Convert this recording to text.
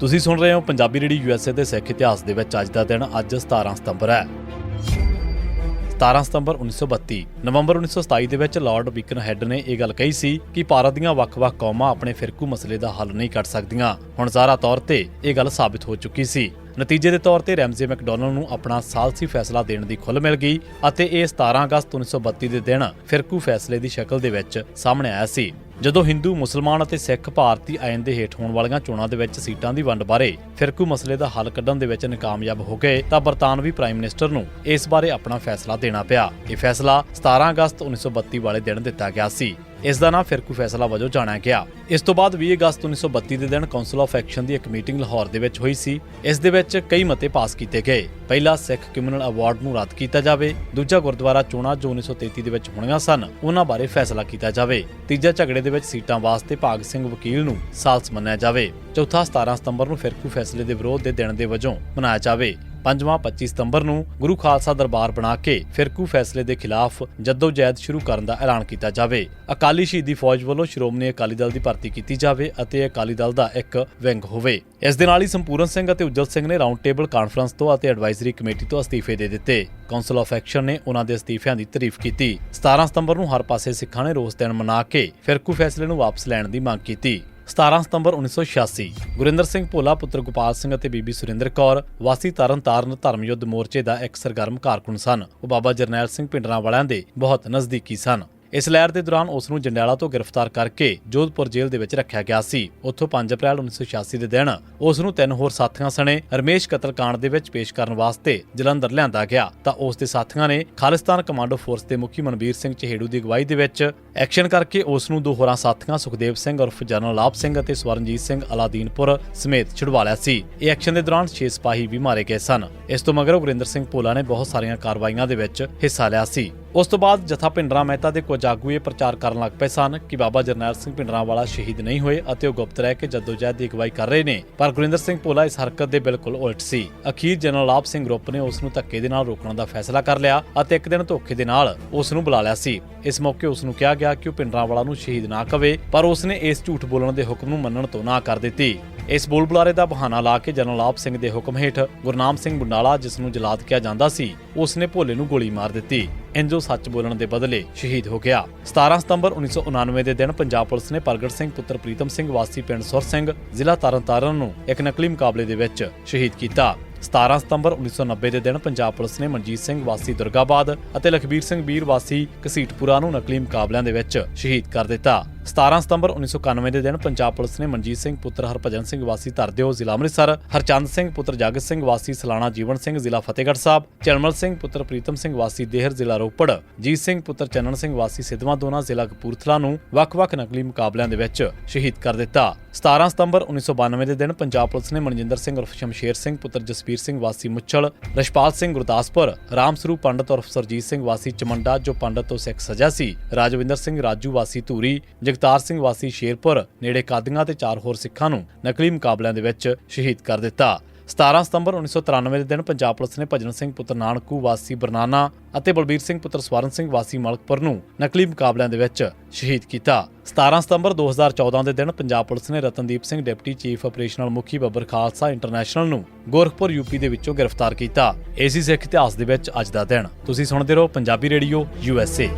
ਤੁਸੀਂ ਸੁਣ ਰਹੇ ਹੋ ਪੰਜਾਬੀ ਰੇਡੀ ਯੂਐਸਏ ਦੇ ਸਿੱਖ ਇਤਿਹਾਸ ਦੇ ਵਿੱਚ ਅੱਜ ਦਾ ਦਿਨ, ਅੱਜ 17 ਸਤੰਬਰ ਹੈ। 17 ਸਤੰਬਰ 1932 ਨਵੰਬਰ 1927 ਦੇ ਵਿੱਚ ਲਾਰਡ ਬੀਕਨ ਹੈਡ ਨੇ ਇਹ ਗੱਲ ਕਹੀ ਸੀ ਕਿ ਭਾਰਤ ਦੀਆਂ ਵੱਖ-ਵੱਖ ਕੌਮਾਂ ਆਪਣੇ ਫਿਰਕੂ ਮਸਲੇ ਦਾ ਹੱਲ ਨਹੀਂ ਕੱਢ ਸਕਦੀਆਂ। ਹੁਣ ਜ਼ਾਰਾ ਤੌਰ ਤੇ ਇਹ ਗੱਲ ਸਾਬਿਤ ਹੋ ਚੁੱਕੀ ਸੀ। ਨਤੀਜੇ ਦੇ ਤੌਰ ਤੇ ਰੈਮਜ਼ੇ ਮੈਕਡੋਨਲ ਨੂੰ ਆਪਣਾ ਸਾਲਸੀ ਫੈਸਲਾ ਦੇਣ ਦੀ ਖੁੱਲ੍ਹ ਮਿਲ ਗਈ ਅਤੇ ਇਹ 17 ਅਗਸਤ 1932 ਦੇ ਦਿਨ ਫਿਰਕੂ ਫੈਸਲੇ ਦੀ ਸ਼ਕਲ ਦੇ ਵਿੱਚ ਸਾਹਮਣੇ ਆਇਆ ਸੀ। ਜਦੋਂ ਹਿੰਦੂ, ਮੁਸਲਮਾਨ ਅਤੇ ਸਿੱਖ ਭਾਰਤੀ ਆਇਨ ਦੇ ਹੇਠ ਹੋਣ ਵਾਲੀਆਂ ਚੋਣਾਂ ਦੇ ਵਿੱਚ ਸੀਟਾਂ ਦੀ ਵੰਡ ਬਾਰੇ ਫਿਰਕੂ ਮਸਲੇ ਦਾ ਹੱਲ ਕੱਢਣ ਦੇ ਵਿੱਚ ਨਾਕਾਮਯਾਬ ਹੋ ਗਏ ਤਾਂ ਬਰਤਾਨਵੀ ਪ੍ਰਾਈਮ ਮਿਨਿਸਟਰ ਨੂੰ ਇਸ ਬਾਰੇ ਆਪਣਾ ਫੈਸਲਾ ਦੇਣਾ ਪਿਆ। ਇਹ ਫੈਸਲਾ 17 ਅਗਸਤ 1932 ਵਾਲੇ ਦਿਨ ਦਿੱਤਾ ਗਿਆ ਸੀ। ਇਸ ਦਾ ਨਾਂ ਫਿਰਕੂ ਫੈਸਲਾ ਵਜੋਂ ਜਾਣਿਆ ਗਿਆ। ਇਸ ਤੋਂ ਬਾਅਦ 20 ਅਗਸਤ 1932 ਦੇ ਦਿਨ ਕਾਉਂਸਲ ਆਫ ਐਕਸ਼ਨ ਦੀ ਇੱਕ ਮੀਟਿੰਗ ਲਾਹੌਰ ਦੇ ਵਿੱਚ ਹੋਈ ਸੀ। ਇਸ ਦੇ ਵਿੱਚ ਕਈ ਮਤੇ ਪਾਸ ਕੀਤੇ ਗਏ। ਪਹਿਲਾ, ਸਿੱਖ ਕਮਿਊਨਲ ਅਵਾਰਡ ਨੂੰ ਰੱਦ ਕੀਤਾ ਜਾਵੇ। ਦੂਜਾ, ਗੁਰਦੁਆਰਾ ਚੋਣਾਂ ਜੋ 1933 ਦੇ ਵਿੱਚ ਹੋਣੀਆਂ ਸਨ, ਉਹਨਾਂ ਬਾਰੇ ਫੈਸਲਾ ਕੀਤਾ ਜਾਵੇ। ਤੀਜਾ, ਝਗੜੇ ਦੇ ਵਿੱਚ ਸੀਟਾਂ ਵਾਸਤੇ ਭਾਗ ਸਿੰਘ ਵਕੀਲ ਨੂੰ ਸਾਲਸ ਮੰਨਿਆ ਜਾਵੇ। ਚੌਥਾ 17 ਸਤੰਬਰ ਨੂੰ ਫਿਰਕੂ ਫੈਸਲੇ ਦੇ ਵਿਰੋਧ ਦੇ ਦਿਨ ਦੇ ਵਜੋਂ ਮਨਾਇਆ ਜਾਵੇ। ਪੰਜਵਾਂ 25 ਸਤੰਬਰ ਨੂੰ ਗੁਰੂ ਖਾਲਸਾ ਦਰਬਾਰ ਬਣਾ ਕੇ ਫਿਰਕੂ ਫੈਸਲੇ ਦੇ ਖਿਲਾਫ ਜਦੋਜਹਿਦ ਸ਼ੁਰੂ ਕਰਨ ਦਾ ਐਲਾਨ ਕੀਤਾ ਜਾਵੇ। ਅਕਾਲੀ ਸ਼ਹੀਦੀ ਫੌਜ ਵੱਲੋਂ ਸ਼੍ਰੋਮਣੀ ਅਕਾਲੀ ਦਲ ਦੀ ਭਰਤੀ ਕੀਤੀ ਜਾਵੇ ਅਤੇ ਅਕਾਲੀ ਦਲ ਦਾ ਇੱਕ ਵਿੰਗ ਹੋਵੇ। ਇਸ ਦੇ ਨਾਲ ਹੀ ਸੰਪੂਰਨ ਸਿੰਘ ਅਤੇ ਉਜਲ ਸਿੰਘ ਨੇ ਰਾਉਂਡ ਟੇਬਲ ਕਾਨਫਰੰਸ ਤੋਂ ਅਤੇ ਐਡਵਾਈਜ਼ਰੀ ਕਮੇਟੀ ਤੋਂ ਅਸਤੀਫੇ ਦੇ ਦਿੱਤੇ। ਕਾਉਂਸਲ ਆਫ ਐਕਸ਼ਨ ਨੇ ਉਹਨਾਂ ਦੇ ਅਸਤੀਫਿਆਂ ਦੀ ਤਾਰੀਫ ਕੀਤੀ। 17 ਸਤੰਬਰ ਨੂੰ ਹਰ ਪਾਸੇ ਸਿੱਖਾਂ ਨੇ ਰੋਸ ਦਿਨ ਮਨਾ ਕੇ ਫਿਰਕੂ ਫੈਸਲੇ ਨੂੰ ਵਾਪਸ ਲੈਣ ਦੀ ਮੰਗ ਕੀਤੀ। 17 ਸਤੰਬਰ 1986 ਗੁਰਿੰਦਰ ਸਿੰਘ ਭੋਲਾ, ਪੁੱਤਰ ਗੋਪਾਲ ਸਿੰਘ ਅਤੇ ਬੀਬੀ ਸੁਰਿੰਦਰ ਕੌਰ, ਵਾਸੀ ਤਰਨਤਾਰਨ ਧਰਮ ਯੁੱਧ ਮੋਰਚੇ ਦਾ ਇੱਕ ਸਰਗਰਮ ਕਾਰਕੁਨ ਸਨ। ਉਹ ਬਾਬਾ ਜਰਨੈਲ ਸਿੰਘ ਪਿੰਡਰਾਂ ਵਾਲਿਆਂ ਦੇ ਬਹੁਤ ਨਜ਼ਦੀਕੀ ਸਨ। ਇਸ ਲਹਿਰ ਦੇ ਦੌਰਾਨ ਉਸ ਨੂੰ ਜੰਡਿਆਲਾ ਤੋਂ ਗ੍ਰਿਫਤਾਰ ਕਰਕੇ ਜੋਧਪੁਰ ਜੇਲ੍ਹ ਦੇ ਵਿੱਚ ਰੱਖਿਆ ਗਿਆ ਸੀ। ਉੱਥੋਂ 5 ਅਪ੍ਰੈਲ 1986 ਦੇ ਦਿਨ ਉਸ ਨੂੰ ਤਿੰਨ ਹੋਰ ਸਾਥੀਆਂ ਸਣੇ ਰਮੇਸ਼ ਕਤਲकांड ਦੇ ਵਿੱਚ ਪੇਸ਼ ਕਰਨ ਵਾਸਤੇ ਜਲੰਧਰ ਲਿਆਂਦਾ ਗਿਆ। ਤਾਂ ਉਸ ਦੇ ਸਾਥੀਆਂ ਨੇ ਖਾਲਿਸਤਾਨ ਕਮਾਂਡੋ ਫੋਰਸ ਦੇ ਮੁਖੀ ਮਨਵੀਰ ਸਿੰਘ ਚਹੇੜੂ ਦੀ ਅਗਵਾਈ ਦੇ ਵਿੱਚ ਐਕਸ਼ਨ ਕਰਕੇ ਉਸ ਨੂੰ ਦੋ ਹੋਰਾਂ ਸਾਥੀਆਂ ਸੁਖਦੇਵ ਸਿੰਘ ਉਰਫ ਜਨਰਲ ਲਾਭ ਸਿੰਘ ਅਤੇ ਸਵਰਨਜੀਤ ਸਿੰਘ ਅਲਾਦੀਨਪੁਰ ਸਮੇਤ ਛੁਡਵਾ ਲਿਆ ਸੀ। ਇਹ ਐਕਸ਼ਨ ਦੇ ਦੌਰਾਨ 6 ਸਿਪਾਹੀ ਵੀ ਮਾਰੇ ਗਏ ਸਨ। ਇਸ ਤੋਂ ਮਗਰੋਂ ਗੁਰਿੰਦਰ ਸਿੰਘ ਭੋਲਾ ਨੇ ਬਹੁਤ ਸਾਰੀਆਂ ਕਾਰਵਾਈਆਂ ਦੇ ਵਿੱਚ ਹਿੱਸਾ ਲਿਆ ਸੀ। ਉਸ ਤੋਂ ਬਾਅਦ ਜਥਾ ਪਿੰਡਰਾ ਮਹਿਤਾ ਦੇ ਕੁਝ ਆਗੂ ਇਹ ਪ੍ਰਚਾਰ ਕਰਨ ਲੱਗ ਪਏ ਸਨ ਕਿ ਬਾਬਾ ਜਰਨੈਲ ਸਿੰਘ ਪਿੰਡਰਾ ਵਾਲਾ ਸ਼ਹੀਦ ਨਹੀਂ ਹੋਏ ਅਤੇ ਉਹ ਗੁਪਤ ਰਹਿ ਕੇ ਜਦੋਜਹਿਦ ਦੀ ਅਗਵਾਈ ਕਰ ਰਹੇ ਨੇ। ਪਰ ਗੁਰਿੰਦਰ ਸਿੰਘ ਭੋਲਾ ਇਸ ਹਰਕਤ ਦੇ ਬਿਲਕੁਲ ਉਲਟ ਸੀ। ਅਖੀਰ ਜਨਰਲ ਲਾਭ ਸਿੰਘ ਗਰੁੱਪ ਨੇ ਉਸ ਨੂੰ ਧੱਕੇ ਦੇ ਨਾਲ ਰੋਕਣ ਦਾ ਫੈਸਲਾ ਕਰ ਲਿਆ ਅਤੇ ਇੱਕ ਦਿਨ ਧੋਖੇ ਦੇ ਨਾਲ ਉਸ ਨੂੰ ਬੁਲਾ ਲਿਆ ਸੀ। ਇਸ ਮੌਕੇ ਉਸ ਨੂੰ ਕਿਹਾ ਗਿਆ ਕਿ ਉਹ ਪਿੰਡਰਾ ਵਾਲਾ ਨੂੰ ਸ਼ਹੀਦ ਨਾ ਕਵੇ, ਪਰ ਉਸ ਨੇ ਇਸ ਝੂਠ ਬੋਲਣ ਦੇ ਹੁਕਮ ਨੂੰ ਮੰਨਣ ਤੋਂ ਨਾ ਕਰ ਦਿੱਤੀ। ਇਸ ਬੋਲ ਬੁਲਾਰੇ ਦਾ ਬਹਾਨਾ ਲਾ ਕੇ ਜਨਰਲ ਆਪ ਸਿੰਘ ਦੇ ਹੁਕਮ ਹੇਠ ਗੁਰਨਾਮ ਸਿੰਘ ਬੁੰਡਾਲਾ, ਜਿਸ ਨੂੰ ਜਲਾਦ ਕਿਹਾ ਜਾਂਦਾ ਸੀ ਉਸ ਨੇ ਭੋਲੇ ਨੂੰ ਗੋਲੀ ਮਾਰ ਦਿੱਤੀ। ਇੰਜੋ ਸੱਚ ਬੋਲਣ ਦੇ ਬਦਲੇ ਸ਼ਹੀਦ ਹੋ ਗਿਆ। 17 ਸਤੰਬਰ 1999 ਦੇ ਦਿਨ ਪੰਜਾਬ ਪੁਲਿਸ ਨੇ ਪ੍ਰਗਟ ਸਿੰਘ ਪੁੱਤਰ ਪ੍ਰੀਤਮ ਸਿੰਘ ਵਾਸੀ ਪਿੰਡ ਸੁਰ ਸਿੰਘ, ਜ਼ਿਲ੍ਹਾ ਤਰਨਤਾਰਨ ਨੂੰ ਇੱਕ ਨਕਲੀ ਮੁਕਾਬਲੇ ਦੇ ਵਿੱਚ ਸ਼ਹੀਦ ਕੀਤਾ। 17 ਸਤੰਬਰ 1990 ਦੇ ਦਿਨ ਪੰਜਾਬ ਪੁਲਿਸ ਨੇ ਮਨਜੀਤ ਸਿੰਘ ਵਾਸੀ ਦੁਰਗਾਬਾਦ ਅਤੇ ਲਖਬੀਰ ਸਿੰਘ ਵੀਰ ਵਾਸੀ ਘਸੀਟਪੁਰਾ ਨੂੰ ਨਕਲੀ ਮੁਕਾਬਲਿਆਂ ਦੇ ਵਿੱਚ ਸ਼ਹੀਦ ਕਰ ਦਿੱਤਾ। 17 ਸਤੰਬਰ 1991 ਦੇ ਦਿਨ ਪੰਜਾਬ ਪੁਲਿਸ ਨੇ ਮਨਜੀਤ ਸਿੰਘ, ਪੁੱਤਰ ਹਰਭਜਨ ਸਿੰਘ ਵਾਸੀ ਧਰਦਿਓ ਜ਼ਿਲ੍ਹਾ ਅੰਮ੍ਰਿਤਸਰ, ਹਰਚੰਦ ਸਿੰਘ, ਪੁੱਤਰ ਜਗਤ ਸਿੰਘ ਵਾਸੀ ਸਲਾਣਾ ਜੀਵਨ ਸਿੰਘ ਜ਼ਿਲ੍ਹਾ ਫਤਿਹਗੜ੍ਹ ਸਾਹਿਬ ਚਰਮਲ ਸਿੰਘ, ਪੁੱਤਰ ਪ੍ਰੀਤਮ ਸਿੰਘ ਵਾਸੀ ਦੇਹਰ ਜ਼ਿਲ੍ਹਾ ਰੋਪੜ, ਜੀਤ ਸਿੰਘ, ਪੁੱਤਰ ਚੰਨਣ ਸਿੰਘ ਵਾਸੀ ਸਿੱਧਵਾਂ ਦੋਨਾ ਜ਼ਿਲ੍ਹਾ ਕਪੂਰਥਲਾ ਨੂੰ ਵੱਖ-ਵੱਖ ਨਕਲੀ ਮੁਕਾਬਲਿਆਂ ਦੇ ਵਿੱਚ ਸ਼ਹੀਦ ਕਰ ਦਿੱਤਾ। 17 ਸਤੰਬਰ 1992 ਦੇ ਦਿਨ ਪੰਜਾਬ ਪੁਲਿਸ ਨੇ ਮਨਜਿੰਦਰ ਸਿੰਘ ਉਰਫ ਸ਼ਮਸ਼ੇਰ ਸਿੰਘ, ਪੁੱਤਰ ਜਸਵੀਰ ਸਿੰਘ ਵਾਸੀ ਮੁੱਛਲ ਰਸ਼ਪਾਲ ਸਿੰਘ ਗੁਰਦਾਸਪੁਰ, ਰਾਮ ਸਰੂਪ ਪੰਡਤ ਉਰਫ ਸਰਜੀਤ ਸਿੰਘ ਵਾਸੀ ਚਮੰਡਾ, ਜੋ ਪੰਡਤ ਤੋਂ ਸਿੱਖ ਸਜਾ ਸੀ, ਰਾਜਵਿੰਦਰ ਸਿੰਘ ਰਾਜੂ ਵਾਸੀ ਧੂਰੀ ਜਗਤਾਰ ਸਿੰਘ ਵਾਸੀ ਸ਼ੇਰਪੁਰ ਨੇੜੇ ਕਾਦੀਆਂ ਤੇ ਚਾਰ ਹੋਰ ਸਿੱਖਾਂ ਨੂੰ ਨਕਲੀ ਮੁਕਾਬਲਿਆਂ ਦੇ ਵਿੱਚ ਸ਼ਹੀਦ ਕਰ ਦਿੱਤਾ। 17 ਸਤੰਬਰ 1993 ਦੇ ਦਿਨ ਪੰਜਾਬ ਪੁਲਿਸ ਨੇ ਭਜਨ ਸਿੰਘ ਪੁੱਤਰ ਨਾਨਕੂ ਵਾਸੀ ਬਰਨਾਨਾ ਅਤੇ ਬਲਬੀਰ ਸਿੰਘ ਪੁੱਤਰ ਸਵਰਨ ਸਿੰਘ ਵਾਸੀ ਮਲਕਪੁਰ ਨੂੰ ਨਕਲੀ ਮੁਕਾਬਲਿਆਂ ਦੇ ਵਿੱਚ ਸ਼ਹੀਦ ਕੀਤਾ। 17 ਸਤੰਬਰ 2014 ਦੇ ਦਿਨ ਪੰਜਾਬ ਪੁਲਿਸ ਨੇ Ratandeep Singh deputy chief operational ਮੁਖੀ ਬੱਬਰ ਖਾਲਸਾ ਇੰਟਰਨੈਸ਼ਨਲ ਨੂੰ ਗੋਰਖਪੁਰ ਯੂਪੀ ਦੇ ਵਿੱਚੋਂ ਗ੍ਰਿਫਤਾਰ ਕੀਤਾ। ਏਸੀ ਸਿੱਖ ਇਤਿਹਾਸ ਦੇ ਵਿੱਚ ਅੱਜ ਦਾ ਦਿਨ। ਤੁਸੀਂ ਸੁਣਦੇ ਰਹੋ ਪੰਜਾਬੀ ਰੇਡੀਓ ਯੂਐਸਏ